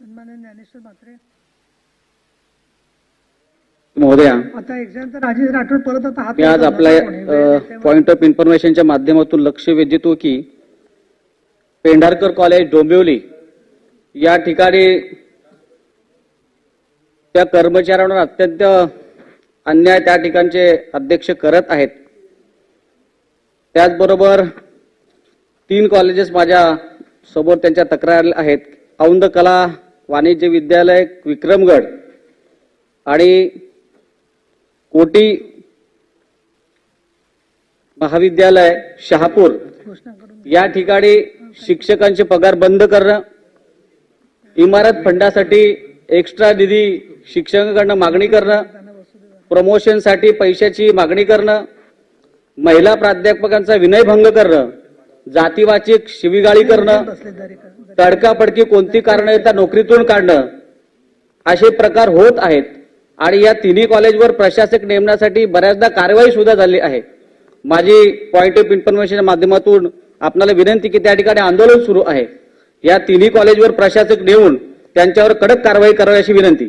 सन्मान्य ज्ञानेश्वर म्हात्रे. महोदया आता एक्झामचा राजेश राठोड परत आता हात मी आज आपल्या. पॉइंट ऑफ इन्फॉर्मेशनच्या माध्यमातून लक्ष वेधतो की पेंढारकर कॉलेज डोंबिवली या ठिकाणी त्या कर्मचाऱ्यांवर अत्यंत अन्याय त्या ठिकाणचे अध्यक्ष करत आहेत. त्याचबरोबर तीन कॉलेजेस माझ्यासमोर त्यांच्या तक्रार आहेत. औंध कला वाणिज्य विद्यालय विक्रमगड आणि कोटी महाविद्यालय शहापूर. या ठिकाणी शिक्षकांचे पगार बंद करणं इमारत फंडासाठी एक्स्ट्रा निधी शिक्षकांकडनं मागणी करणं प्रमोशनसाठी पैशाची मागणी करणं महिला प्राध्यापकांचा विनयभंग करणं जातीवाचक शिवीगाळी करणं तडकाफडकी कोणती कारणं येतात नोकरीतून काढणं असे प्रकार होत आहेत. आणि या तिन्ही कॉलेजवर प्रशासक नेमण्यासाठी बऱ्याचदा कारवाई सुद्धा झाली आहे. माझी पॉइंट ऑफ इन्फॉर्मेशनच्या माध्यमातून आपल्याला विनंती की त्या ठिकाणी आंदोलन सुरू आहे. या तिन्ही कॉलेजवर प्रशासक नेऊन त्यांच्यावर कडक कारवाई करावी अशी विनंती.